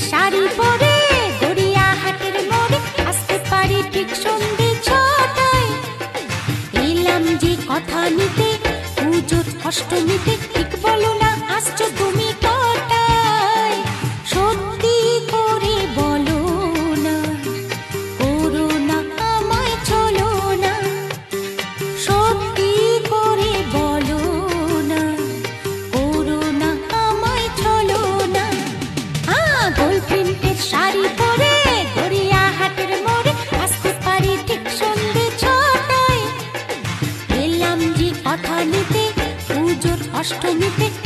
শাড়ি পরে আসতে পারি ঠিক যে কথা নিতে পুজোর অষ্টমীতে ঠিক বলো দীপালিতে পুজোর অষ্টমীতে